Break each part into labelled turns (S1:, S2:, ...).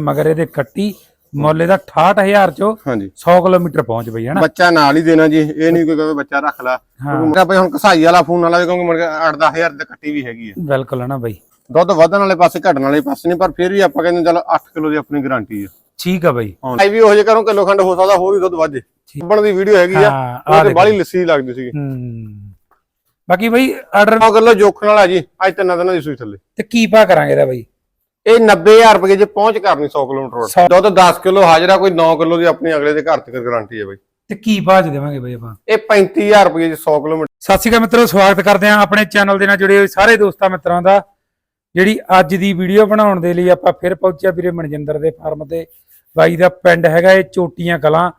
S1: ਮਗਰ ਇਹਦੇ ਕੱਟੀ ਮੁੱਲ ਇਹਦਾ 68000 ਚੋਂ
S2: ਹਾਂਜੀ।
S1: 100 ਕਿਲੋਮੀਟਰ ਪਹੁੰਚ ਬਈ ਹਨਾ?
S2: ਬੱਚਾ ਨਾਲ ਹੀ ਦੇਣਾ ਜੀ ਇਹ ਨਹੀਂ ਕੋਈ ਕਹੇ ਬੱਚਾ ਰੱਖ ਲਾ। ਮੇਰਾ ਭਾਈ ਹੁਣ ਕਸਾਈ ਵਾਲਾ ਫੋਨ ਵਾਲਾ ਕਿਉਂਕਿ ਮੁੜ ਕੇ 8-10000 ਦੀ ਕੱਟੀ ਵੀ ਹੈਗੀ ਹੈ
S1: ਬਿਲਕੁਲ ਹਨਾ ਬਈ?
S2: ਦੁੱਧ ਵਧਣ ਵਾਲੇ ਪਾਸੇ ਘਟਣ ਵਾਲੇ ਪਾਸੇ ਨਹੀਂ ਪਰ ਫਿਰ ਵੀ ਆਪਾਂ ਕਹਿੰਦੇ ਚਲੋ 8 ਕਿਲੋ ਦੀ ਆਪਣੀ ਗਾਰੰਟੀ ਹੈ
S1: ਠੀਕ ਆ ਬਈ।
S2: ਹਾਂ। ਵੀ ਉਹ ਜੇ ਕਰੋ ਕਿਲੋ ਖੰਡ ਹੋ ਸਕਦਾ ਹੋਰ ਵੀ ਦੁੱਧ ਵਧੇ। ਕੱਪਣ ਦੀ ਵੀਡੀਓ ਹੈਗੀ ਆ
S1: ਹਾਂ
S2: ਉਹ
S1: ਆ
S2: ਤੇ
S1: ਦੇਖ।
S2: ਬਾਹਲੀ ਲੱਸੀ ਲੱਗਦੀ ਸੀ
S1: ਹੂੰ। ਬਾਕੀ ਬਈ ਆਰਡਰ
S2: 9 ਕਿਲੋ ਜੋਖਣ ਵਾਲਾ ਜੀ ਅੱਜ ਤਿੰਨਾਂ ਦਿਨਾਂ ਦੀ ਸੂਈ ਥੱਲੇ।
S1: ਤੇ ਕੀ ਪਾ ਕਰਾਂਗੇ ਇਹਦਾ ਬਈ?
S2: ਇਹ 90000 ਰੁਪਏ ਜੇ ਪਹੁੰਚ ਕਰਨੀ 100 ਕਿਲੋਮੀਟਰ
S1: ਸੌ-
S2: ਰੋਡ ਦੁੱਧ 10 ਕਿਲੋ ਹਾਜ਼ਰਾ ਕੋਈ 9 ਕਿਲੋ ਦੀ ਆਪਣੀ ਅਗਲੇ ਦੇ ਘਰ ਤੱਕ ਗਾਰੰਟੀ ਹੈ ਬਾਈ।
S1: ਤੇ ਕੀ ਚ ਦੇਵਾਂਗੇ ਬਈ ਆਪਾਂ?
S2: ਇਹ 35000 ਰੁਪਏ ਜੇ 100 ਕਿਲੋਮੀਟਰ।
S1: ਸਤਿ ਸ਼੍ਰੀ ਅਕਾਲ ਮਿੱਤਰੋ ਸਵਾਗਤ ਕਰਦੇ ਹਾਂ ਆਪਣੇ ਚੈਨਲ ਦੇ ਨਾਲ ਜੁੜੇ ਹੋਏ ਸਾਰੇ ਦੋਸਤਾਂ ਮਿੱਤਰਾਂ ਦਾ ਜਿਹੜੀ ਅੱਜ ਦੀ ਵੀਡੀਓ ਬਣਾਉਣ ਦੇ ਲਈ ਆਪਾਂ ਫਿਰ ਪਹੁੰਚਿਆ ਵੀਰੇ ਮਨਜਿੰਦਰ ਦੇ ਫਾਰਮ ਤੇ। ਬਾਈ ਦਾ ਪਿੰਡ ਹੈਗਾ ਇਹ ਚੋਟੀਆਂ ਕਲਾਂ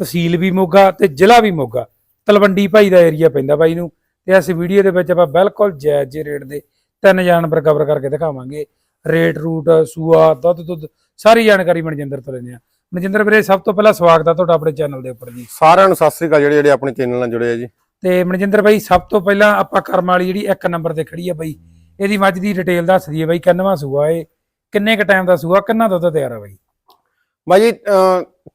S1: ਤਹਿਸੀਲ ਵੀ ਮੋਗਾ ਤੇ ਜ਼ਿਲ੍ਹਾ ਵੀ ਮੋਗਾ। ਤਲਵੰਡੀ ਭਾਈ ਦਾ ਏਰੀਆ ਪੈਂਦਾ ਬਾਈ ਨੂੰ। ਤੇ ਇਸ ਵੀਡੀਓ ਦੇ ਵਿੱਚ ਆਪਾਂ ਬਿਲਕੁਲ ਜਾਇਜ਼ ਜਿਹੇ ਰੇਟ ਦੇ ਤਿੰਨ ਜਾਨਵਰ ਕਵਰ ਕਰਕੇ ਦਿਖਾਵਾਂਗੇ। ਰੇਟ ਰੂਟ ਸੂਆ ਦੁੱਧ ਦੁੱਧ ਸਾਰੀ ਜਾਣਕਾਰੀ ਮਨਜਿੰਦਰ ਤੋਂ ਲੈਂਦੇ ਆ ਮਨਜਿੰਦਰ ਵੀਰੇ ਸਭ ਤੋਂ ਪਹਿਲਾਂ ਸਵਾਗਤ ਆ ਤੁਹਾਡਾ ਆਪਣੇ ਚੈਨਲ ਦੇ ਉੱਪਰ ਜੀ।
S2: ਸਾਰਿਆਂ ਨੂੰ ਸਤਿ ਸ੍ਰੀ ਅਕਾਲ ਜਿਹੜੇ ਜਿਹੜੇ ਆਪਣੇ ਚੈਨਲ ਨਾਲ ਜੁੜੇ ਆ ਜੀ।
S1: ਤੇ ਮਨਜਿੰਦਰ ਬਾਈ ਸਭ ਤੋਂ ਪਹਿਲਾਂ ਆਪਾਂ ਕਰਮ ਵਾਲੀ ਜਿਹੜੀ ਇੱਕ ਨੰਬਰ ਤੇ ਖੜੀ ਆ ਬਾਈ ਇਹਦੀ ਮੱਝ ਦੀ ਡਿਟੇਲ ਦੱਸ ਦਈਏ ਬਾਈ ਕਿੰਨਵਾਂ ਸੂਆ ਏ ਕਿੰਨੇ ਕ ਟਾਈਮ ਦਾ ਸੂਆ ਕਿੰਨਾ ਦੁੱਧ ਤਿਆਰ ਆ ਬਾਈ?
S2: ਬਾਈ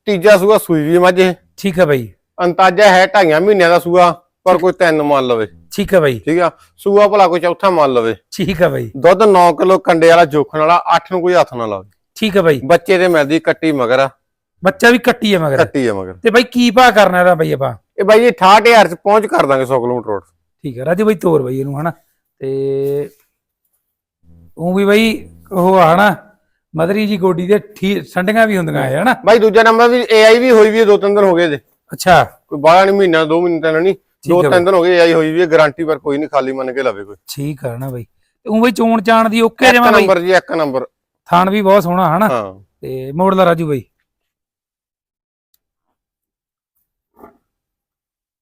S2: ਤੀਜਾ ਸੂਆ ਸੂਈ ਵੀ ਮੱਝ
S1: ਠੀਕ ਆ ਬਾਈ।
S2: ਅੰਤਾਜਾ ਹੈ ਢਾਈਆਂ ਮਹੀਨਿਆਂ ਦਾ ਸੂਆ ਪਰ ਕੋਈ ਤਿੰਨ ਮੰਨ ਲਵੇ।
S1: ਠੀਕ ਆ ਬਾਈ।
S2: ਠੀਕ ਆ? ਸੂਆ ਭਲਾ ਕੋਈ ਚੌਥਾ ਮੰਨ ਲਵੇ।
S1: ਠੀਕ ਆ ਬਾਈ।
S2: ਦੁੱਧ 9 ਕਿਲੋ ਕੰਡੇ ਵਾਲਾ ਜੋਖਣ ਵਾਲਾ 8 ਨੂੰ ਕੋਈ ਹੱਥ ਨਾ ਲਾਵੇ।
S1: ਠੀਕ ਆ ਬਾਈ।
S2: ਬੱਚੇ ਦੇ ਮਿਲਦੀ ਕੱਟੀ ਮਗਰ ਆ।
S1: ਬੱਚਾ ਵੀ ਕੱਟੀ ਆ ਮਗਰ।
S2: ਕੱਟੀ ਆ ਮਗਰ।
S1: ਤੇ ਬਾਈ ਕੀ ਭਾਅ ਕਰਨਾ ਇਹਦਾ ਬਾਈ ਆਪਾਂ?
S2: ਇਹ ਬਾਈ ਜੀ 68000 ਚ ਪਹੁੰਚ ਕਰ ਦਾਂਗੇ 100 ਕਿਲੋਮੀਟਰ ਰੋਡ।
S1: ਠੀਕ ਆ ਰਾਜੂ ਬਾਈ ਤੋਰ ਬਾਈ ਇਹਨੂੰ ਹਨਾ? ਤੇ ਉਹ ਵੀ ਬਾਈ ਉਹ ਆ ਹਨਾ? ਮਦਰੀ ਜੀ ਗੋਡੀ ਦੇ ਠੀ ਸੰਡੀਆਂ ਵੀ ਹੁੰਦੀਆਂ ਆ ਹਨਾ?
S2: ਬਾਈ ਦੂਜਾ ਨੰਬਰ ਵੀ AI ਵੀ ਹੋਈ ਵੀ ਹੈ, ਦੋ ਤਿੰਨ ਦਿਨ ਹੋ ਗਏ ਜੇ
S1: ਅੱਛਾ।
S2: ਕੋਈ ਬਾਹਲਾ ਨਹੀਂ ਮਹੀਨਾ ਦੋ ਮਹੀਨੇ ਤਾਂ ਨਹੀਂ ਦੋ ਤਿੰਨ ਦਿਨ ਹੋ ਗਏ AI ਹੋਈ ਵੀ ਗਾਰੰਟੀ ਪਰ ਕੋਈ ਨਹੀਂ ਖਾਲੀ ਮੰਨ ਕੇ ਲਵੇ ਕੋਈ।
S1: ਠੀਕ ਆ ਹਨਾ ਬਾਈ। ਉਹ ਬਾਈ ਚੋਣ ਚਾਣ ਦੀ ਓਕੇ ਜਮਾ ਬਾਈ।
S2: ਨੰਬਰ ਜੀ ਇੱਕ ਨੰਬਰ।
S1: ਥਾਣ ਵੀ ਬਹੁਤ ਸੋਹਣਾ ਹਨਾ? ਤੇ ਮੋੜ ਲਾ ਰਾਜੂ ਬਾਈ।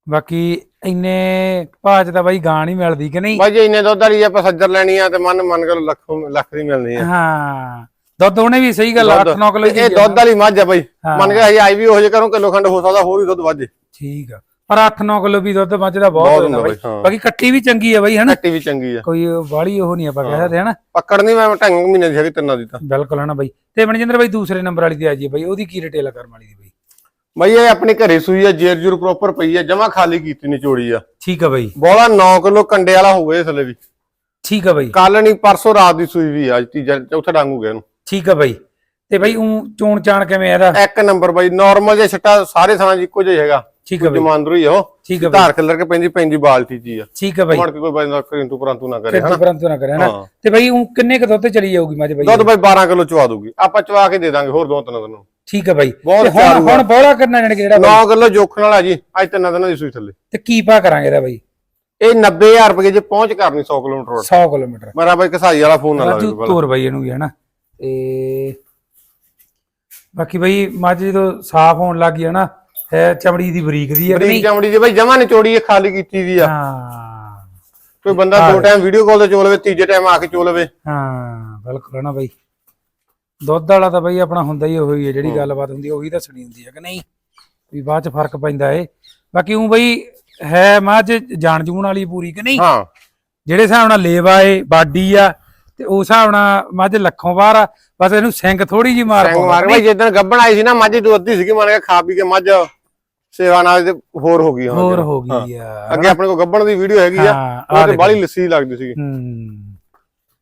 S1: ਬਾਕੀ ਇੰਨੇ ਭਾਜ ਦਾ ਬਾਈ ਗਾਂ ਨਹੀਂ ਮਿਲਦੀ ਕਿ ਨਹੀਂ?
S2: ਬਾਈ ਜੀ ਇੰਨੇ ਦੁੱਧ ਵਾਲੀ ਆਪਾਂ ਸੱਜਰ ਲੈਣੀ ਆ ਤੇ ਮਨ ਮੰਨ ਕੇ ਲੱਖ ਲੱਖ ਦੀ ਮਿਲਣੀ ਆ।
S1: ਹਾਂ। ਦੁੱਧ ਉਹਨੇ ਵੀ ਸਹੀ ਗੱਲ
S2: ਦੁੱਧ-
S1: 8-9 ਕਿਲੋ
S2: ਇਹ ਦੁੱਧ ਵਾਲੀ ਮੱਝ ਆ ਬਾਈ। ਮੰਨ ਕੇ ਆਈ ਵੀ ਹੋ ਜੇ ਕਰੋ ਕਿਲੋ ਖੰਡ ਹੋ ਸਕਦਾ ਹੋਰ ਵੀ ਦੁੱਧ ਵੱਜੇ
S1: ਠੀਕ ਆ। ਪਰ 8-9 ਕਿਲੋ ਵੀ ਦੁੱਧ ਮੱਝ ਦਾ ਬਹੁਤ ਹੁੰਦਾ ਬਾਈ। ਬਾਕੀ ਕੱਟੀ ਵੀ ਚੰਗੀ ਆ ਬਾਈ ਹਨਾ?
S2: ਕੱਟੀ ਵੀ ਚੰਗੀ ਆ।
S1: ਕੋਈ ਬਾਹਲੀ ਉਹ ਨਹੀਂ ਆਪਾਂ ਕਹਿ ਸਕਦੇ ਹਨਾ?
S2: ਪਕੜ ਨਹੀਂ ਮੈਂ ਢੰਗ ਮਹੀਨੇ ਦੀ ਹੈਗੀ ਤਿੰਨਾਂ ਦੀ ਤਾਂ।
S1: ਬਿਲਕੁਲ ਹਨਾ ਬਾਈ। ਤੇ ਮਨਜਿੰਦਰ ਬਾਈ ਦੂਸਰੇ ਨੰਬਰ ਵਾਲੀ ਤੇ ਆ ਜੀ ਬਾਈ। ਉਹਦੀ ਕੀ ਰਿਟੇਲ ਆ ਕਰਮ ਵਾਲੀ ਦੀ ਬਾਈ?
S2: ਬਾਈ ਇਹ ਆਪਣੇ ਘਰੇ ਸੂਈ ਆ ਜੇਰ ਜੂਰ ਪ੍ਰੋਪਰ ਪਈ ਆ ਜਮਾ ਖਾਲੀ ਕੀਤੀ ਨਿਚੋੜੀ ਆ।
S1: ਠੀਕ ਆ ਬਾਈ।
S2: ਬੋਲਾ 9 ਕਿਲੋ ਕੰਡੇ ਵਾਲਾ ਹੋਵੇ ਥੱਲੇ ਵੀ।
S1: ਠੀਕ ਆ ਬਾਈ।
S2: ਕੱਲ ਨਹੀਂ ਪਰਸੋਂ ਰਾਤ ਦੀ ਸੂਈ ਵੀ ਆ, ਅੱਜ ਤੀਜਾ ਚੌਥਾ ਡੰਗ ਹੋ ਗਿਆ ਇਹਨੂੰ।
S1: ਠੀਕ ਆ ਬਾਈ। ਤੇ ਬਾਈ ਉਹ ਚੋਣ ਚਾਣ ਕਿਵੇਂ ਇਹਦਾ?
S2: ਇੱਕ ਨੰਬਰ ਬਾਈ ਨਾਰਮਲ ਜਿਹਾ ਛੱਟਾ ਸਾਰੇ ਥਾਂ 'ਚ ਇੱਕੋ ਜਿਹਾ ਹੈਗਾ। ਜਮਾਂਦਰੂ ਹੀ ਆ ਉਹ।
S1: ਠੀਕ ਆ ਬਾਈ।
S2: ਧਾਰ ਕਲਰ ਕੇ ਪੈਂਦੀ ਪੈਂਦੀ ਬਾਲਟੀ ਜੀ ਆ।
S1: ਠੀਕ ਆ ਬਾਈ।
S2: ਮੜ ਕੇ ਕੋਈ ਬੰਦਾ ਕਰਿੰਤੂ ਪਰੰਤੂ ਨਾ ਕਰੇ
S1: ਕਿਰਤ
S2: ਹਨਾ?
S1: ਪਰੰਤੂ ਨਾ ਕਰੇ ਹਨਾ?
S2: ਹਾਂ।
S1: ਤੇ ਬਾਈ ਉਹ ਕਿੰਨੇ ਕ ਦੁੱਧ ਚਲੀ ਜਾਊਗੀ ਮੱਝ ਬਾਈ?
S2: ਦੁੱਧ ਬਾਈ 12 ਕਿਲੋ ਚਵਾ ਦੂਗੀ ਆਪਾਂ ਚਵਾ ਕੇ ਦੇ ਦਾਂਗੇ ਹੋਰ ਦੋ ਤਿੰਨ ਦਿਨ
S1: ਠੀਕ
S2: ਬਹੁਤ
S1: ਤੇ ਹੁਣ। ਹੁਣ ਬੋਲਾ ਕਰਨਾ ਜਾਣ ਕੇ ਜਿਹੜਾ ਬਾਈ?
S2: 9 ਕਿਲੋ ਜੋਖਣ ਵਾਲਾ ਜੀ ਅੱਜ ਤਿੰਨ ਦਿਨਾਂ ਦੀ ਸੂਈ ਥੱਲੇ।
S1: ਤੇ ਕੀ ਪਾ ਕਰਾਂਗੇ ਇਹਦਾ ਬਾਈ?
S2: ਇਹ 90000 ਰੁਪਏ ਜੇ ਪਹੁੰਚ ਕਰਨੀ 100 ਕਿਲੋਮੀਟਰ ਰੋਡ।
S1: 100 ਕਿਲੋਮੀਟਰ।
S2: ਮੇਰਾ ਬਾਈ ਕਸਾਈ ਵਾਲਾ ਫੋਨ ਨਾ ਲਾਵੇ
S1: ਰਾਜੂ ਤੋਰ ਬਾਈ ਇਹਨੂੰ ਵੀ ਹਨਾ? ਤੇ ਬਾਕੀ ਬਾਈ ਮੱਝ ਜਦੋਂ ਸਾਫ਼ ਹੋਣ ਲੱਗ ਗਈ ਹਨਾ? ਹੈ ਚਮੜੀ ਦੀ ਬਰੀਕ ਦੀ ਹੈ ਕਿ
S2: ਬਰੀਕ
S1: ਨਹੀਂ
S2: ਚਮੜੀ ਜੇ ਬਾਈ ਜਮਾ ਨਿਚੋੜੀ ਇਹ ਖਾਲੀ ਕੀਤੀ ਵੀ ਆ।
S1: ਹਾਂ।
S2: ਕੋਈ ਬੰਦਾ ਦੋ ਟਾਈਮ ਵੀਡੀਓ ਕਾਲ ਤੇ ਚੋ ਲਵੇ ਤੀਜੇ ਟਾਈਮ ਆ ਕੇ ਚੋ ਲਵੇ।
S1: ਹਾਂ ਬਿਲਕੁਲ ਹੈ ਨਾ ਬਾਈ। ਦੁੱਧ ਵਾਲਾ ਤਾਂ ਬਾਈ ਆਪਣਾ ਹੁੰਦਾ ਹੀ ਉਹੀ ਹੈ ਜਿਹੜੀ ਗੱਲਬਾਤ ਹੁੰਦੀ ਹੈ ਉਹੀ ਦੱਸਣੀ ਹੁੰਦੀ ਹੈ ਕਿ ਨਹੀਂ? ਵੀ ਬਾਅਦ ਚ ਫ਼ਰਕ ਪੈਂਦਾ ਏ। ਬਾਕੀ ਉਹ ਬਈ ਹੈ ਮੱਝ ਜਾਣ ਜੂਣ ਵਾਲੀ ਪੂਰੀ ਕਿ ਨਹੀਂ?
S2: ਹਾਂ।
S1: ਜਿਹੜੇ ਹਿਸਾਬ ਨਾਲ ਲੇਵਾ ਏ ਬਾਡੀ ਆ ਤੇ ਉਸ ਹਿਸਾਬ ਨਾਲ ਮੱਝ ਲੱਖੋਂ ਬਾਹਰ ਆ। ਬਸ ਇਹਨੂੰ ਸਿੰਘ ਥੋੜੀ ਜੀ ਮਾਰ
S2: ਸਿੰਘ
S1: ਪਾਉਂਦਾ
S2: ਮਾਰ ਬਾਈ ਜਿੱਦਣ ਗੱਬਣ ਆਈ ਸੀ ਨਾ ਮੱਝ ਦੋ ਅੱਧੀ ਸੀਗੀ ਮੰਨ ਕੇ ਖਾ ਪੀ ਕੇ ਮੱਝ। ਸੇਵਾ ਨਾਲ ਤੇ ਹੋਰ ਹੋ ਗਈ ਹੁਣ
S1: ਹੋਰ। ਹੋ ਗਈ ਆ
S2: ਅੱਗੇ ਆਪਣੇ ਕੋਲ ਗੱਬਣ ਦੀ ਵੀਡੀਓ ਹੈਗੀ ਆ ਉਹ
S1: ਆ
S2: ਤੇ। ਬਾਲੀ ਲੱਸੀ ਲੱਗਦੀ ਸੀਗੀ।
S1: ਹੂੰ।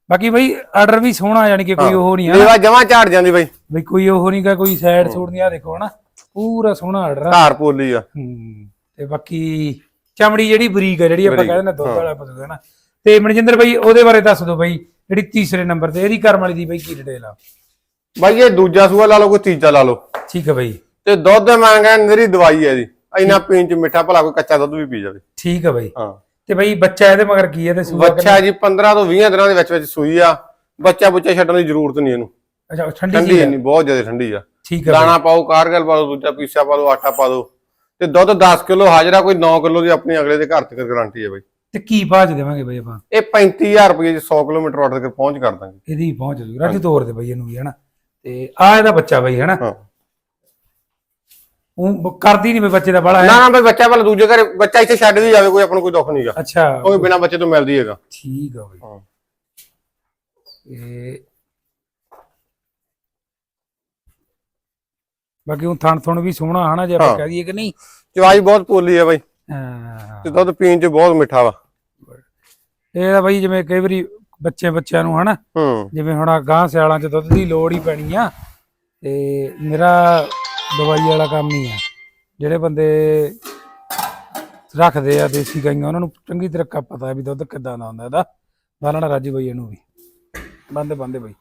S1: ਬਾਕੀ ਬਈ ਆਰਡਰ ਵੀ ਸੋਹਣਾ ਯਾਨੀ ਕਿ ਕੋਈ ਉਹ ਨਹੀਂ ਆ।
S2: ਲੇਵਾ ਜਮਾ ਝਾੜ ਜਾਂਦੀ ਬਾਈ।
S1: ਬਈ ਕੋਈ ਉਹ ਨਹੀਂ ਗਾ ਕੋਈ ਸਾਈਡ ਸੂਟ ਨਹੀਂ ਆ ਦੇਖੋ ਹਨਾ। ਪੂਰਾ ਸੋਹਣਾ ਆਰਡਰ ਆ।
S2: ਧਾਰ ਪੋਲੀ ਆ।
S1: ਹੂੰ। ਤੇ ਬਾਕੀ ਚਮੜੀ ਜਿਹੜੀ ਬਰੀਕ ਹੈ ਜਿਹੜੀ ਆਪਾਂ ਕਹਿੰਦੇ ਨੇ ਦੁੱਧ ਵਾਲਾ ਪਸ਼ੂ ਹੈ ਨਾ ਤੇ ਮਨਜਿੰਦਰ ਬਾਈ ਉਹਦੇ ਬਾਰੇ ਦੱਸ ਦਿਓ ਬਾਈ ਜਿਹੜੀ ਤੀਸਰੇ ਨੰਬਰ ਤੇ ਇਹਦੀ ਕਰਮ ਵਾਲੀ ਦੀ ਬਾਈ ਕੀ ਡਿਟੇਲ ਆ?
S2: ਬਾਈ ਇਹ ਦੂਜਾ ਸੂਆ ਲਾ ਲਓ ਕੋਈ ਤੀਜਾ ਲਾ ਲਓ।
S1: ਠੀਕ ਹੈ ਬਾਈ।
S2: ਤੇ ਦੁੱਧ ਮੈਂ ਕਹਿੰਦਾ ਨਿਰੀ ਦਵਾਈ ਹੈ ਜੀ। ਇੰਨਾ ਪੀਣ ਚ ਮਿੱਠਾ ਭਲਾ ਕੋਈ ਕੱਚਾ ਦੁੱਧ ਵੀ ਪੀ ਜਾਵੇ।
S1: ਠੀਕ ਹੈ ਬਾਈ।
S2: ਹਾਂ।
S1: ਤੇ ਬਾਈ ਬੱਚਾ ਇਹਦੇ ਮਗਰ ਕੀ ਹੈ ਤੇ ਸੂਆ
S2: ਬੱਚਾ ਜੀ 15 ਤੋਂ 20 ਦਿਨਾਂ ਦੇ ਵਿੱਚ ਵਿੱਚ ਸੂਈ ਆ। ਬੱਚਾ ਬੁੱਚਾ ਛੱਡਣ ਦੀ ਜ਼ਰੂਰਤ ਨਹੀਂ ਇਹਨੂੰ।
S1: ਅੱਛਾ ਠੰਡੀ
S2: ਨਹੀਂ ਬਹੁਤ ਜ਼ਿਆਦਾ ਠੰਡੀ ਆ।
S1: ਠੀਕ ਹੈ
S2: ਦਾਣਾ ਪਾਓ ਕਾਰਗਲ ਪਾ ਦੂਜਾ ਪੀਸਾ ਪਾ ਆਟਾ ਪਾ ਦਿਓ ਤੇ ਦੁੱਧ 10 ਕਿਲੋ ਹਾਜ਼ਰਾ ਕੋਈ 9 ਕਿਲੋ ਦੀ ਆਪਣੀ ਅਗਲੇ ਦੇ ਘਰ ਤੱਕ ਗਾਰੰਟੀ ਹੈ ਬਾਈ।
S1: ਤੇ ਕੀ ਭਾਜ ਦੇਵਾਂਗੇ ਬਾਈ ਆਪਾਂ?
S2: ਇਹ 35000 ਰੁਪਏ ਜੀ 100 ਕਿਲੋਮੀਟਰ ਆਰਡਰ ਤੱਕ ਪਹੁੰਚ ਕਰ ਦਾਂਗੇ।
S1: ਇਹਦੀ ਪਹੁੰਚ ਜੂ ਰਾਜੂ ਤੋਰ ਦੇ ਬਾਈ ਇਹਨੂੰ ਵੀ ਹਨਾ? ਤੇ ਆ ਇਹਦਾ ਬੱਚਾ ਬਾਈ ਹਨਾ? ਉਹ ਕਰਦੀ ਨਹੀਂ ਬਈ ਬੱਚੇ ਦਾ ਬੜਾ ਹੈ?
S2: ਨਾ ਨਾ ਬਈ ਬੱਚਾ ਭਲਾ ਦੂਜੇ ਘਰੇ ਬੱਚਾ ਇੱਥੇ ਛੱਡ ਵੀ ਜਾਵੇ ਕੋਈ ਆਪਾਂ ਨੂੰ ਕੋਈ ਦੁੱਖ ਨਹੀਂਗਾ
S1: ਅੱਛਾ।
S2: ਕੋਈ ਬਿਨਾ ਬੱਚੇ ਤੋਂ ਮਿਲਦੀ ਹੈਗਾ।
S1: ਠੀਕ ਆ ਬਾਈ।
S2: ਹਾਂ।
S1: ਇਹ ਬਾਕੀ ਉਹ ਥਣ ਥਣ ਵੀ ਸੋਹਣਾ ਹਨਾ ਜੇ ਆਪਾਂ
S2: ਹਾਂ।
S1: ਕਹਿ ਦਈਏ ਕਿ ਨਹੀਂ?
S2: ਚਵਾਈ ਬਹੁਤ ਪੋਲੀ ਆ ਬਾਈ।
S1: ਹਾਂ।
S2: ਤੇ ਦੁੱਧ ਪੀਣ ਚ ਬਹੁਤ ਮਿੱਠਾ ਵਾ।
S1: ਇਹ ਤਾਂ ਬਈ ਜਿਵੇਂ ਕਈ ਵਾਰੀ ਬੱਚੇ ਬੱਚਿਆਂ ਨੂੰ ਹਨਾ?
S2: ਹੂੰ।
S1: ਜਿਵੇਂ ਹੁਣ ਗਾਂ ਸਿਆਲਾਂ ਚ ਦੁੱਧ ਦੀ ਲੋੜ ਹੀ ਪੈਣੀ ਆ। ਤੇ ਮੇਰਾ ਦਵਾਈ ਵਾਲਾ ਕੰਮ ਹੀ ਆ। ਜਿਹੜੇ ਬੰਦੇ ਰੱਖਦੇ ਆ ਦੇਸੀ ਗਾਈਆਂ ਉਹਨਾਂ ਨੂੰ ਚੰਗੀ ਤਰ੍ਹਾਂ ਪਤਾ ਵੀ ਦੁੱਧ ਕਿੱਦਾਂ ਦਾ ਹੁੰਦਾ ਇਹਦਾ। ਬਾਲਣਾ ਰਾਜੀ ਬਈ ਇਹਨੂੰ ਵੀ। ਬੰਦੇ ਬੰਦੇ ਬਈ।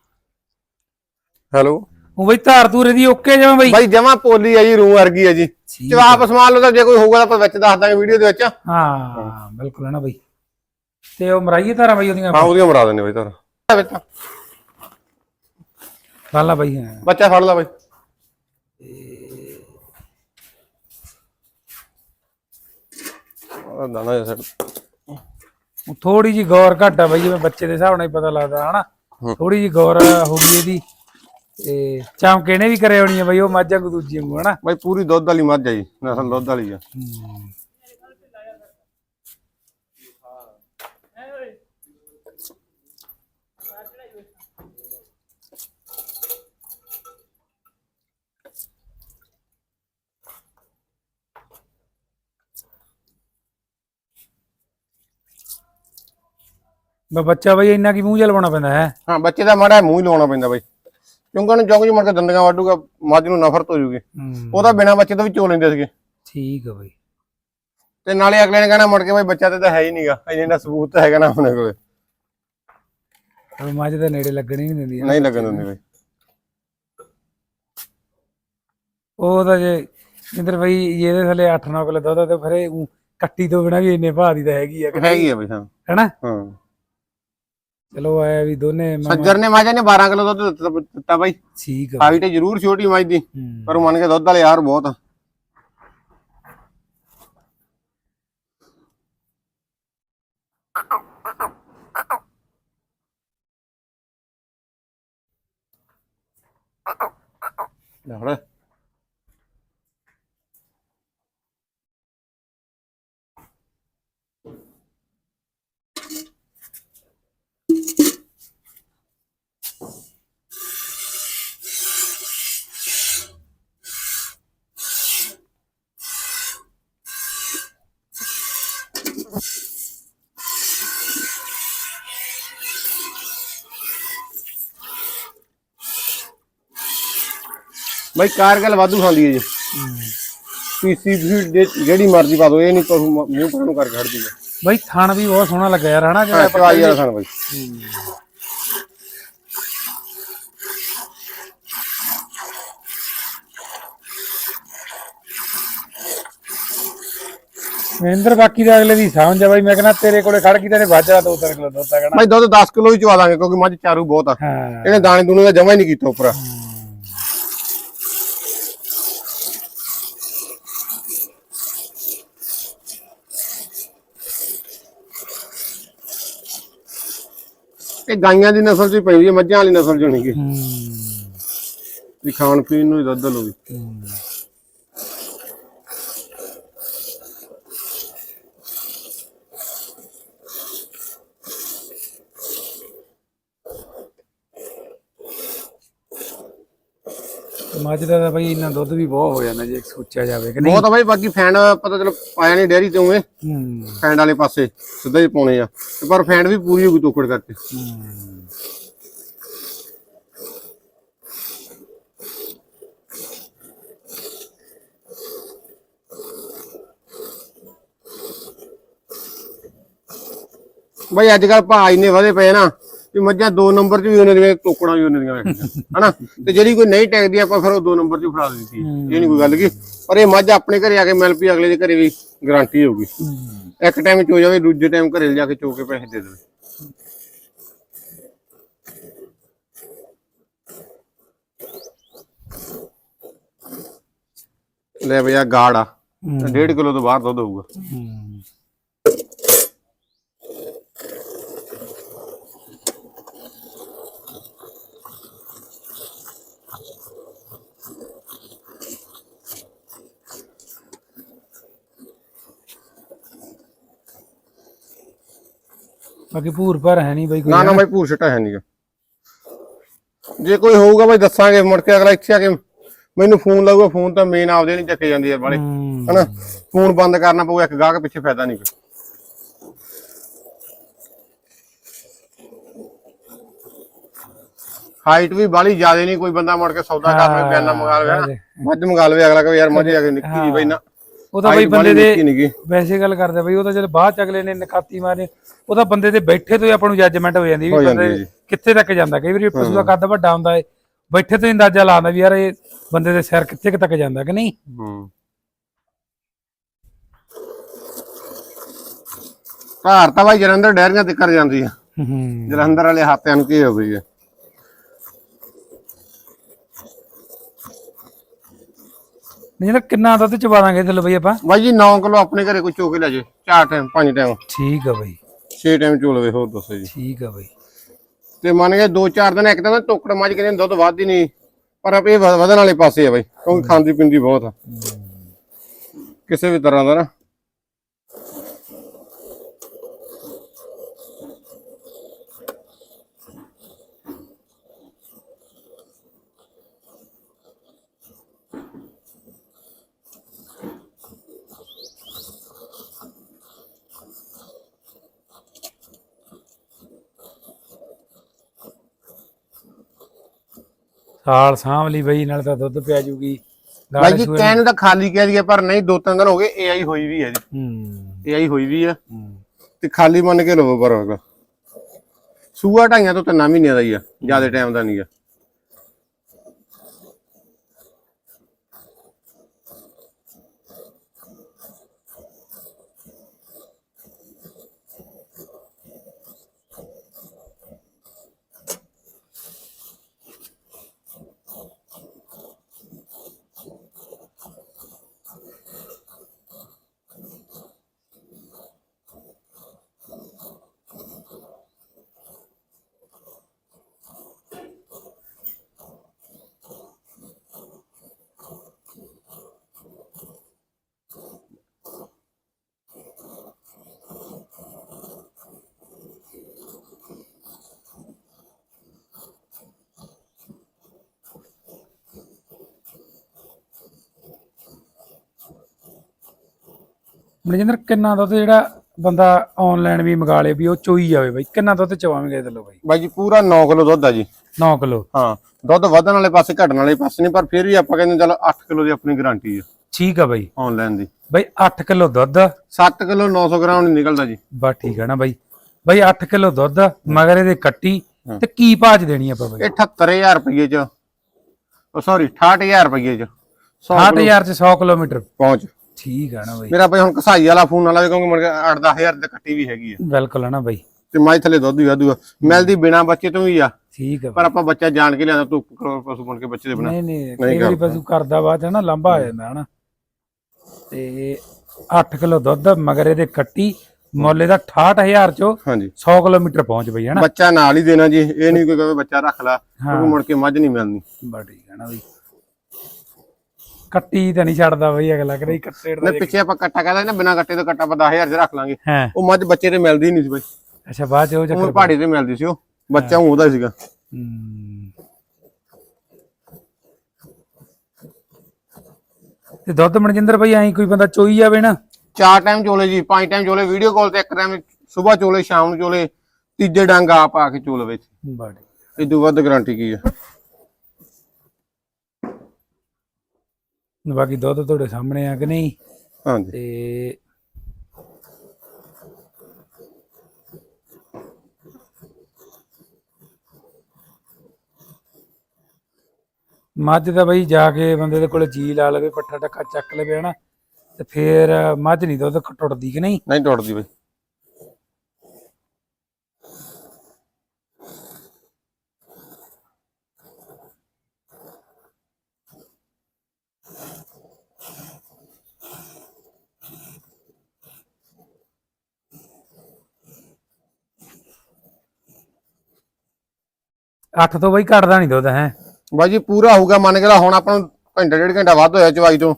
S2: ਹੈਲੋ।
S1: ਉਹ ਬਈ ਧਾਰ ਧੂਰੇ ਦੀ ਓਕੇ ਜਮਾ ਬਈ?
S2: ਬਾਈ ਜਮਾ ਪੋਲੀ ਆ ਜੀ ਰੂਹ ਵਰਗੀ ਆ ਜੀ।
S1: ਠੀਕ
S2: ਜਵਾਬ ਸਮਾਨ ਲਓ ਤਾਂ ਜੇ ਕੋਈ ਹੋਊਗਾ ਤਾਂ ਆਪਾਂ ਵਿੱਚ ਦੱਸ ਦਾਂਗੇ ਵੀਡੀਓ ਦੇ ਵਿੱਚ। ਹਾਂ
S1: ਹਾਂ ਬਿਲਕੁਲ ਹੈ ਨਾ ਬਈ। ਤੇ ਉਹ ਮਰਾਈਏ ਧਾਰਾਂ ਬਈ ਉਹਦੀਆਂ
S2: ਉਹਦੀਆਂ ਮਰਾ ਦਿੰਦੇ ਬਾਈ ਤਾਰ
S1: ਬਾਲਾ ਬਈ ਹਾਂ।
S2: ਬੱਚਾ ਫੜ ਲਾ ਬਾਈ। ਦਾਣਾ ਜਿਹਾ ਸੈੱਟ
S1: ਥੋੜੀ ਜੀ ਗੌਰ ਘੱਟ ਆ ਬਈ ਜਿਵੇਂ ਬੱਚੇ ਦੇ ਹਿਸਾਬ ਨਾਲ ਹੀ ਪਤਾ ਲੱਗਦਾ ਹਨਾ। ਥੋੜੀ ਜੀ ਗੌਰ ਹੋ ਗਈ ਇਹਦੀ। ਤੇ ਚਮਕੇ ਨੇ ਵੀ ਕਰੇ ਹੋਣੀ ਆ ਬਈ ਉਹ ਮਾਝਾਂ ਕੋ ਦੂਜੀ ਵਾਂਗੂ ਹਨਾ?
S2: ਬਾਈ ਪੂਰੀ ਦੁੱਧ ਵਾਲੀ ਮੱਝ ਆ ਜੀ ਨਸਲ ਦੁੱਧ ਵਾਲੀ ਆ।
S1: ਬਈ ਬੱਚਾ ਬਈ ਇੰਨਾ ਕੀ ਮੂੰਹ ਜਿਹਾ ਲਵਾਉਣਾ ਪੈਂਦਾ ਹੈ?
S2: ਹਾਂ ਬੱਚੇ ਦਾ ਮਾੜਾ ਮੂੰਹ ਹੀ ਲਾਉਣਾ ਪੈਂਦਾ ਬਾਈ। ਕਿਉਂਕਿ ਉਹਨੂੰ ਜੋਗ ਜੀ ਮੁੜ ਕੇ ਦੰਦੀਆਂ ਵੱਢੂਗਾ ਮੱਝ ਨੂੰ ਨਫ਼ਰਤ ਹੋ ਜੂਗੀ। ਉਹਦਾ ਬਿਨਾ ਬੱਚੇ ਤੋਂ ਵੀ ਚੋ ਲੈਂਦੇ ਸੀਗੇ।
S1: ਠੀਕ ਆ ਬਈ।
S2: ਤੇ ਨਾਲੇ ਅਗਲੇ ਨੇ ਕਹਿਣਾ ਮੁੜ ਕੇ ਬਾਈ ਬੱਚਾ ਤੇ ਤਾਂ ਹੈ ਹੀ ਨਹੀਂਗਾ ਇੰਨੇ ਸਬੂਤ ਤਾਂ ਹੈਗਾ ਨਾ ਆਪਣੇ ਕੋਲੇ।
S1: ਉਹ ਮੱਝ ਦੇ ਨੇੜੇ ਲੱਗਣ ਨਹੀਂ ਦਿੰਦੀ।
S2: ਨਹੀਂ ਲੱਗਣ ਦਿੰਦੇ ਬਾਈ।
S1: ਉਹ ਤਾਂ ਜੇ ਜਿੰਦਰ ਬਈ ਇਹਦੇ ਥੱਲੇ 8-9 ਕਿਲੋ ਦੁੱਧ ਤੇ ਫਿਰ ਕੱਟੀ ਤੋਂ ਬਿਨਾ ਵੀ ਇੰਨੇ ਭਾਅ ਦੀ ਤਾਂ ਹੈਗੀ ਆ?
S2: ਹੈਗੀ ਆ ਬਾਈ ਹਾਂ।
S1: ਹੈਨਾ?
S2: ਹਾਂ।
S1: ਚਲੋ ਆਇਆ ਵੀ ਦੋਨੇ ਮਾਮਾ
S2: ਸੱਜਰ ਨੇ ਮਾਝਾ ਨੇ 12 ਕਿਲੋ ਦੁੱਧ ਦਿੱਤਾ- ਦਿੱਤਾ ਬਾਈ
S1: ਠੀਕ ਆ
S2: ਹਾਈਟ ਜ਼ਰੂਰ ਛੋਟੀ ਮੱਝ ਦੀ
S1: ਹੂੰ।
S2: ਪਰ ਮੰਨ ਕੇ ਦੁੱਧ ਵਾਲੇ ਯਾਰ ਬਹੁਤ ਆ ਲੈ ਫੜ। ਬਾਈ ਕਾਰਗਲ ਵਾਧੂ ਖਾਂਦੀ ਹੈ ਜੀ। ਪੀਸੀ ਦੇ ਜਿਹੜੀ ਮਰਜ਼ੀ ਪਾ ਦੋ ਇਹ ਨਹੀਂ ਮ- ਮੂੰਹ ਪਾਣ ਨੂੰ ਕਰਕੇ ਖੜ ਜੂਗਾ
S1: ਬਈ ਥਣ ਵੀ ਬਹੁਤ ਸੋਹਣਾ ਲੱਗਾ ਯਾਰ ਹਨਾ ਜਿਹੜਾ
S2: ਹਾਂ ਚਵਾਈ ਵਾਲਾ ਖਾਣ ਬਾਈ।
S1: ਮਹਿੰਦਰ ਬਾਕੀ ਦਾ ਅਗਲੇ ਦੀ ਸਮਝ ਆ ਬਾਈ ਮੈਂ ਕਹਿੰਦਾ ਤੇਰੇ ਕੋਲੇ ਖੜ ਗਈ ਤੇ ਵਾਜਰਾ ਦੋ ਤਿੰਨ ਕਿਲੋ ਦੁੱਧ ਆ ਕਹਿਣਾ
S2: ਬਾਈ ਦੁੱਧ 10 ਕਿਲੋ ਹੀ ਚਵਾ ਦਾਂਗੇ ਕਿਉਂਕਿ ਮੱਝ ਚਾਰੂ ਬਹੁਤ ਆ।
S1: ਹਾਂ।
S2: ਇਹਨੇ ਦਾਣੇ ਦੂਣੇ ਦਾ ਜਮਾ ਹੀ ਨਹੀਂ ਕੀਤਾ ਉੱਪਰ। ਇਹ ਗਾਈਆਂ ਦੀ ਨਸਲ ਚ ਹੀ ਪੈਂਦੀ ਹੈ ਮੱਝਾਂ ਵਾਲੀ ਨਸਲ ਚ ਨਹੀਂ ਗੀ ਵੀ ਖਾਣ ਪੀਣ ਨੂੰ ਹੀ ਦੁੱਧ ਲਊਗੀ
S1: ਮੱਝ ਦਾ ਤਾਂ ਬਈ ਇੰਨਾ ਦੁੱਧ ਵੀ ਬਹੁਤ ਹੋ ਜਾਂਦਾ ਜੇ ਸੋਚਿਆ ਜਾਵੇ ਕਿ ਨਹੀਂ।
S2: ਬਹੁਤ ਆ ਬਾਈ ਬਾਕੀ ਫੈਨ ਪਤਾ ਚਲੋ ਪਾਇਆ ਨਹੀਂ ਡੈਰੀ ਤੇ ਉਵੇਂ।
S1: ਹੂੰ।
S2: ਫੈਂਡ ਵਾਲੇ ਪਾਸੇ ਸਿੱਧਾ ਹੀ ਪਾਉਣੇ ਆ। ਤੇ ਪਰ ਫੈਂਡ ਵੀ ਪੂਰੀ ਹੋਊਗੀ ਤੋਕੜ ਕਰਕੇ।
S1: ਹੂੰ।
S2: ਬਾਈ ਅੱਜ ਕੱਲ ਭਾਅ ਇੰਨੇ ਵਧੇ ਪਏ ਨਾ। ਵੀ ਮੱਝਾਂ ਦੋ ਨੰਬਰ 'ਚ ਵੀ ਉਹਨਾਂ ਦੀਆਂ ਤੋਕੜਾਂ ਵੀ ਉਹਨਾਂ ਦੀਆਂ ਵੇਖੀਆਂ ਹਨਾ? ਤੇ ਜਿਹੜੀ ਕੋਈ ਨਹੀਂ ਟੈਗਦੀ ਆਪਾਂ ਫਿਰ ਉਹ ਦੋ ਨੰਬਰ 'ਚ ਫੜਾ ਦਿੱਤੀ ਇਹ ਨਹੀਂ ਕੋਈ ਗੱਲ ਕੀ ਪਰ ਇਹ ਮੱਝ ਆਪਣੇ ਘਰੇ ਆ ਕੇ ਮਿਲ ਪਈ ਅਗਲੇ ਦੇ ਘਰੇ ਵੀ ਗਾਰੰਟੀ ਹੋਊਗੀ। ਇੱਕ ਟਾਈਮ ਚ ਜਾਵੇ ਦੂਜੇ ਟਾਈਮ ਘਰੇ ਜਾ ਕੇ ਚੋ ਕੇ ਪੈਸੇ ਦੇ ਦੇਵੇ। ਲੈ ਬਈਆ ਗਾੜ ਆ 1.5 ਕਿਲੋ ਤੋਂ ਬਾਹਰ ਦੁੱਧ ਹੋਊਗਾ।
S1: ਬਾਕੀ ਭੂਰ ਪਰ ਹੈ ਨਹੀਂ ਬਈ ਕੋਈ
S2: ਨਾ ਨਾ ਬਾਈ ਭੂਰ ਛਟਾ ਹੈ ਨਹੀਂਗਾ ਜੇ ਕੋਈ ਹੋਊਗਾ ਬਾਈ ਦੱਸਾਂਗੇ ਮੁੜ ਕੇ ਅਗਲਾ ਇੱਥੇ ਆ ਕੇ ਮੈਨੂੰ ਫੋਨ ਲਾਊਗਾ ਫੋਨ ਤਾਂ ਮੇਨ ਆਪਦੇ ਨਹੀਂ ਚੱਕੇ ਜਾਂਦੇ ਯਾਰ
S1: ਹੂੰ।
S2: ਹਨਾ? ਫੋਨ ਬੰਦ ਕਰਨਾ ਪਊ ਇੱਕ ਗਾਹਕ ਪਿੱਛੇ ਫਾਇਦਾ ਨਹੀਂ ਕੋਈ। ਹਾਈਟ ਵੀ ਬਾਲੀ ਜ਼ਿਆਦਾ ਨਹੀਂ ਕੋਈ ਬੰਦਾ ਮੁੜ ਕੇ ਸੌਦਾ ਕਰ ਲਵੇ ਬਿਆਨਾ ਮੰਗਾ ਲਵੇ ਨਾ ਮੱਝ ਮੰਗਾ ਲਵੇ ਅਗਲਾ ਕਹੇ ਯਾਰ ਮੱਝ ਆ ਕੇ ਨਿੱਕੀ ਜੀ ਬਈ ਨਾ।
S1: ਉਹ ਤਾਂ ਬਈ ਬੰਦੇ ਦੇ ਵੈਸੇ ਗੱਲ ਕਰਦੇ ਬਈ ਉਹ ਤਾਂ ਚਲ ਬਾਅਦ ਚ ਅਗਲੇ ਨੇ ਨਕਾਤੀ ਮਾਰੇ ਉਹ ਤਾਂ ਬੰਦੇ ਦੇ ਬੈਠੇ ਤੋਂ ਹੀ ਆਪਾਂ ਨੂੰ ਜੱਜਮੈਂਟ ਹੋ ਜਾਂਦੀ ਵੀ ਬੰਦੇ। ਕਿੱਥੇ ਤੱਕ ਜਾਂਦਾ। ਕਈ ਵਾਰੀ ਪਸ਼ੂ ਦਾ ਕੱਦ ਵੱਡਾ ਹੁੰਦਾ ਹੈ ਬੈਠੇ ਤੋਂ ਹੀ ਅੰਦਾਜ਼ਾ ਲਾਉਂਦਾ ਵੀ ਯਾਰ ਇਹ ਬੰਦੇ ਦੇ ਸਿਰ ਕਿੱਥੇ ਤੱਕ ਜਾਂਦਾ ਕਿ ਨਹੀਂ।
S2: ਹੂੰ। ਘਰ ਤਾਂ ਬਾਈ ਜਲੰਧਰ ਡੈਰੀਆਂ ਤੇ ਕਰ ਜਾਂਦੀ ਆ। ਜਲੰਧਰ ਵਾਲੇ ਹਾਤਿਆਂ ਨੂੰ ਕੀ ਹੋ ਗਈ ਹੈ
S1: ਨਹੀਂ ਨਾ ਕਿੰਨਾ ਦੁੱਧ ਚਵਾ ਦਾਂਗੇ ਤੇ ਬਈ ਆਪਾਂ?
S2: ਬਾਈ ਜੀ 9 ਕਿਲੋ ਆਪਣੇ ਘਰੇ ਕੋਈ ਚੋਕੇ ਲੈ ਜੇ ਚਾਰ ਟਾਈਮ ਪੰਜ ਟਾਈਮ
S1: ਠੀਕ ਆ ਬਈ।
S2: 6 ਟਾਈਮ ਚੋ ਲਵੇ ਹੋਰ ਦੱਸੋ ਜੀ।
S1: ਠੀਕ ਆ ਬਈ।
S2: ਤੇ ਮੰਨ ਕੇ 2-4 ਦਿਨ ਇੱਕ ਤਾਂ ਟੋਕੜ ਮੱਝ ਕਹਿੰਦੇ ਦੁੱਧ ਵੱਧ ਹੀ ਨਹੀਂ। ਪਰ ਆਪ ਇਹ ਵਧਣ ਵਾਲੇ ਪਾਸੇ ਆ ਬਾਈ ਕਿਉਂਕਿ ਖਾਂਦੀ ਪਿੰਦੀ ਬਹੁਤ ਆ। ਕਿਸੇ ਵੀ ਤਰ੍ਹਾਂ ਦਾ ਨਾ।
S1: ਸਾਲ ਸਾਂਭ ਲਈ ਬਈ ਨਾਲ ਤਾਂ ਦੁੱਧ ਪਿਆ ਜੂਗੀ।
S2: ਬਾਈ ਜੀ ਕਹਿਣ ਨੂੰ ਤਾਂ ਖਾਲੀ ਕਹਿ ਦਈਏ ਪਰ ਨਹੀਂ ਦੋ ਤਿੰਨ ਦਿਨ ਹੋ ਗਏ ਏਆਈ ਹੋਈ ਵੀ ਹੈ ਜੀ।
S1: ਹੂੰ।
S2: ਏਆਈ ਹੋਈ ਵੀ ਆ।
S1: ਹੂੰ।
S2: ਤੇ ਖਾਲੀ ਮੰਨ ਕੇ ਲਵੋ ਪਰ ਹੋਗਾ ਸੂਆ ਢਾਈਆਂ ਤੋਂ ਤਿੰਨ ਮਹੀਨਿਆਂ ਦਾ ਹੀ ਆ ਜ਼ਿਆਦਾ ਟਾਈਮ ਦਾ ਨਹੀਂ ਆ।
S1: ਮਨਜਿੰਦਰ ਕਿੰਨਾ ਦੁੱਧ ਜਿਹੜਾ ਬੰਦਾ ਆਨਲਾਈਨ ਵੀ ਮੰਗਾ ਲੇ ਵੀ ਉਹ ਚੋਈ ਜਾਵੇ ਬਈ? ਕਿੰਨਾ ਦੁੱਧ ਚਵਾਵਾਂਗੇ ਤੇ ਲੋ ਬਈ?
S2: ਬਾਈ ਜੀ ਪੂਰਾ 9 ਕਿਲੋ ਦੁੱਧ ਆ ਜੀ।
S1: 9 ਕਿਲੋ?
S2: ਹਾਂ ਦੁੱਧ ਵਧਣ ਵਾਲੇ ਪਾਸੇ ਘਟਣ ਵਾਲੇ ਪਾਸੇ ਨਹੀਂ ਪਰ ਫਿਰ ਵੀ ਆਪਾਂ ਕਹਿੰਦੇ ਚਲ 8 ਕਿਲੋ ਦੀ ਆਪਣੀ ਗਾਰੰਟੀ ਆ।
S1: ਠੀਕ ਆ ਬਈ।
S2: ਆਨਲਾਈਨ ਦੀ।
S1: ਬਈ 8 ਕਿਲੋ ਦੁੱਧ?
S2: 7 ਕਿਲੋ 900 ਗ੍ਰਾਮ ਨਹੀਂ ਨਿਕਲਦਾ ਜੀ।
S1: ਬਸ ਠੀਕ ਆ ਨਾ ਬਈ। ਬਈ 8 ਕਿਲੋ ਦੁੱਧ ਮਗਰ ਇਹਦੇ ਕੱਟੀ ਤੇ ਕੀ ਭਾਜ ਦੇਣੀ ਆਪਾਂ ਬਈ?
S2: ਇਹ 78000 ਰੁਪਏ ਚ। ਉਹ ਸੌਰੀ 68000 ਰੁਪਏ ਚ। 100
S1: 60000 ਚ 100 ਕਿਲੋਮੀਟਰ।
S2: ਪਹੁੰਚ।
S1: ਠੀਕ ਆ ਨਾ ਬਈ।
S2: ਮੇਰਾ ਭਾਈ ਹੁਣ ਕਸਾਈ ਵਾਲਾ ਫੋਨ ਨਾ ਲਾਵੇ ਕਿਉਂਕਿ ਮੁੜ ਕੇ 8-10000 ਦੀ ਕੱਟੀ ਵੀ ਹੈਗੀ ਆ।
S1: ਬਿਲਕੁਲ ਆ ਨਾ ਬਈ।
S2: ਤੇ ਮਾਈ ਥੱਲੇ ਦੁੱਧ ਵੀ ਵਾਧੂ ਆ। ਮਿਲਦੀ ਬਿਨਾ ਬੱਚੇ ਤੋਂ ਵੀ ਆ।
S1: ਠੀਕ ਆ
S2: ਪਰ ਆਪਾਂ ਬੱਚਾ ਜਾਣ ਕੇ ਲਿਆਂਦਾ ਤੂੰ ਪਸ਼ੂ ਬਣ ਕੇ ਬੱਚੇ ਦੇ ਬਿਨਾ
S1: ਨਹੀਂ ਨਹੀਂ ਕਈ ਵਾਰੀ ਪਸ਼ੂ ਕਰਦਾ ਬਾਅਦ ਚ ਨਾ ਲੰਬਾ ਆ ਜਾਂਦਾ ਹਨਾ। ਤੇ 8 ਕਿਲੋ ਦੁੱਧ ਮਗਰ ਇਹਦੇ ਕੱਟੀ ਮੁੱਲ ਇਹਦਾ 68000 ਚੋਂ
S2: ਹਾਂਜੀ।
S1: 100 ਕਿਲੋਮੀਟਰ ਪਹੁੰਚ ਬਈ ਹਨਾ।
S2: ਬੱਚਾ ਨਾਲ ਹੀ ਦੇਣਾ ਜੀ। ਇਹ ਨਹੀਂ ਕੋਈ ਕਹੇ ਬੱਚਾ ਰੱਖ ਲਾ ਕਿਉਂਕਿ ਮੁੜ ਕੇ ਮੱਝ ਨਹੀਂ ਮਿਲਣੀ।
S1: ਬਾ ਠੀਕ ਆ ਨਾ ਬਈ। ਕੱਟੀ ਤਾਂ ਨਹੀਂ ਛੱਡਦਾ ਬਈ ਅਗਲਾ ਕਰੇ ਕੱਟੇ ਦਾ
S2: ਪਿੱਛੇ ਆਪਾਂ ਕੱਟਾ ਕਹਿੰਦਾ ਨਾ ਬਿਨਾ ਕੱਟੇ ਤੋਂ ਕੱਟਾ ਆਪਾਂ 10000 ਚ ਰੱਖ ਲਾਂਗੇ।
S1: ਹਾਂ।
S2: ਉਹ ਮੱਝ ਬੱਚੇ ਤੇ ਮਿਲਦੀ ਨਹੀਂ ਸੀ ਬਾਈ।
S1: ਅੱਛਾ ਬਾਅਦ ਚ ਉਹ
S2: ਉਹ
S1: ਚੱਕਰ
S2: ਪਹਾੜੀ ਤੇ ਮਿਲਦੀ ਸੀ ਉਹ। ਬੱਚਾ ਉਹਦਾ ਸੀਗਾ।
S1: ਤੇ ਦੁੱਧ ਮਨਜਿੰਦਰ ਬਈ ਐਂ ਕੋਈ ਬੰਦਾ ਚੋਈ ਜਾਵੇ ਨਾ।
S2: ਚਾਰ ਟਾਈਮ ਚੋਲੇ ਜੀ ਪੰਜ ਟਾਈਮ ਚੋਲੇ ਵੀਡੀਓ ਕਾਲ ਤੇ ਇੱਕ ਟਾਈਮ ਸਵੇਰ ਚੋਲੇ ਸ਼ਾਮ ਨੂੰ ਚੋਲੇ ਤੀਜੇ ਡੰਗ ਆਪ ਆ ਕੇ ਚੋਲ ਵਿੱਚ।
S1: ਬਾ ਠੀਕ
S2: ਇਦੋਂ ਵੱਧ ਗਾਰੰਟੀ ਕੀ ਆ?
S1: ਬਾਕੀ ਦੁੱਧ ਤੁਹਾਡੇ ਸਾਹਮਣੇ ਆ ਕਿ ਨਹੀਂ?
S2: ਹਾਂਜੀ।
S1: ਤੇ ਮੱਝ ਦਾ ਬਈ ਜਾ ਕੇ ਬੰਦੇ ਦੇ ਕੋਲੇ ਜੀ ਲਾ ਲਵੇ ਪੱਠਾ ਟੱਕਾ ਚੱਕ ਲਵੇ ਹਨਾ ਤੇ ਫੇਰ ਮੱਝ ਨਹੀਂ ਦੁੱਧ ਟੁੱਟਦੀ ਕਿ ਨਹੀਂ?
S2: ਨਹੀਂ ਟੁੱਟਦੀ ਬਈ।
S1: ਅੱਠ ਤੋਂ ਬਈ ਘਟਦਾ ਨਹੀਂ ਦੁੱਧ ਹੈ।
S2: ਬਾਈ ਜੀ ਪੂਰਾ ਹੋਊਗਾ ਮੰਨ ਕੇ ਲਾ ਹੁਣ ਆਪਾਂ ਨੂੰ ਘੰਟਾ ਡੇਢ ਘੰਟਾ ਵੱਧ ਹੋਇਆ ਚਵਾਈ ਤੋਂ।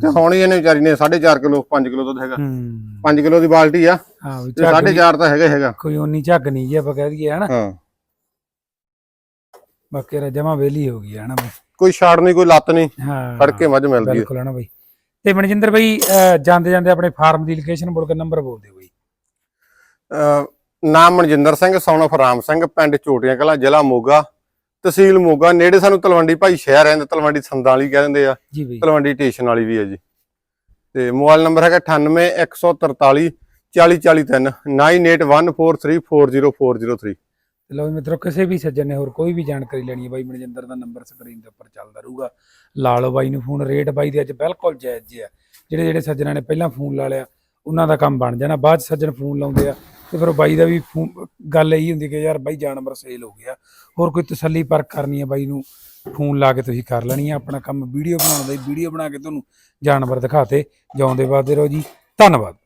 S2: ਤੇ ਹੁਣ ਹੀ ਇਹਨੇ ਵਿਚਾਰੀ ਨੇ 4.5 ਕਿਲੋ 5 ਕਿਲੋ ਦੁੱਧ ਹੈਗਾ।
S1: ਹੂੰ।
S2: 5 ਕਿਲੋ ਦੀ ਬਾਲਟੀ ਆ।
S1: ਹਾਂ ਵੀ
S2: ਤੇ
S1: ਝੱਗ
S2: 4.5 ਤਾਂ ਹੈਗਾ ਹੈਗਾ।
S1: ਕੋਈ ਉਨੀ ਝੱਗ ਨਹੀਂ ਜੇ ਆਪਾਂ ਕਹਿ ਦਈਏ ਹਨਾ।
S2: ਹਾਂ।
S1: ਬਾਕੀ ਰ ਜਮਾ ਵੇਲੀ ਹੋ ਗਈ ਹਨਾ ਬਈ।
S2: ਕੋਈ ਛਾੜ ਨਹੀਂ ਕੋਈ ਲੱਤ ਨਹੀਂ। ਫੜ ਕੇ ਮੱਝ ਮਿਲਦੀ ਹੈ
S1: ਬਿਲਕੁਲ ਹੈ ਨਾ ਬਈ। ਤੇ ਮਨਜਿੰਦਰ ਬਈ ਜਾਂਦੇ ਜਾਂਦੇ ਆਪਣੇ ਫਾਰਮ ਦੀ ਲੋਕੇਸ਼ਨ ਬੋਲ ਕੇ ਨੰਬਰ ਬੋਲ ਦਿਓ ਬਈ।
S2: ਨਾਮ ਮਨਜਿੰਦਰ ਸਿੰਘ ਸੌਨ of ਰਾਮ ਸਿੰਘ ਪਿੰਡ ਚੋਟੀਆਂ ਕਲਾਂ ਜ਼ਿਲ੍ਹਾ ਮੋਗਾ ਤਹਿਸੀਲ ਮੋਗਾ ਨੇੜੇ ਸਾਨੂੰ ਤਲਵੰਡੀ ਭਾਈ ਸ਼ਹਿਰ ਰਹਿੰਦੇ ਤਲਵੰਡੀ ਸੰਦਾਂ ਵਾਲੀ ਕਹਿ ਦਿੰਦੇ ਆ।
S1: ਜੀ ਬਈ।
S2: ਤਲਵੰਡੀ ਸਟੇਸ਼ਨ ਵਾਲੀ ਵੀ ਹੈ ਜੀ। ਤੇ ਮੋਬਾਈਲ ਨੰਬਰ ਹੈਗਾ 98143 4043 9814340403
S1: ਤੇ ਲਓ ਵੀ ਮਿੱਤਰੋ ਕਿਸੇ ਵੀ ਸੱਜਣ ਨੇ ਹੋਰ ਕੋਈ ਵੀ ਜਾਣਕਾਰੀ ਲੈਣੀ ਹੈ ਬਾਈ ਮਨਜਿੰਦਰ ਦਾ ਨੰਬਰ ਸਕਰੀਨ ਦੇ ਉੱਪਰ ਚੱਲਦਾ ਰਹੂਗਾ। ਲਾ ਲਓ ਬਾਈ ਨੂੰ ਫੋਨ ਰੇਟ ਬਾਈ ਦੇ ਅੱਜ ਬਿਲਕੁਲ ਜਾਇਜ਼ ਜਿਹਾ ਜਿਹੜੇ ਜਿਹੜੇ ਸੱਜਣਾਂ ਨੇ ਪਹਿਲਾਂ ਫੋਨ ਲਾ ਲਿਆ ਉਹਨਾਂ ਦਾ ਕੰਮ ਬਣ ਜਾਣਾ। ਬਾਅਦ ਸੱਜਣ ਫੋਨ ਲਾਉਂਦੇ ਆ ਤੇ ਫਿਰ ਬਾਈ ਦਾ ਵੀ ਫੋ ਗੱਲ ਇਹੀ ਹੁੰਦੀ ਕਿ ਯਾਰ ਬਾਈ ਜਾਨਵਰ ਸੇਲ ਹੋ ਗਿਆ। ਹੋਰ ਕੋਈ ਤਸੱਲੀ ਪਰਖ ਕਰਨੀ ਹੈ ਬਾਈ ਨੂੰ, ਫੋਨ ਲਾ ਕੇ ਤੁਸੀਂ ਕਰ ਲੈਣੀ ਹੈ ਆਪਣਾ ਕੰਮ ਵੀਡੀਓ ਬਣਾਉਣ ਦਾ ਵੀਡੀਓ ਬਣਾ ਕੇ ਤੁਹਾਨੂੰ ਜਾਨਵਰ ਦਿਖਾਤੇ ਜਾਉਂਦੇ ਵਾਦੇ ਰਹੋ ਜੀ। ਧੰਨਵਾਦ।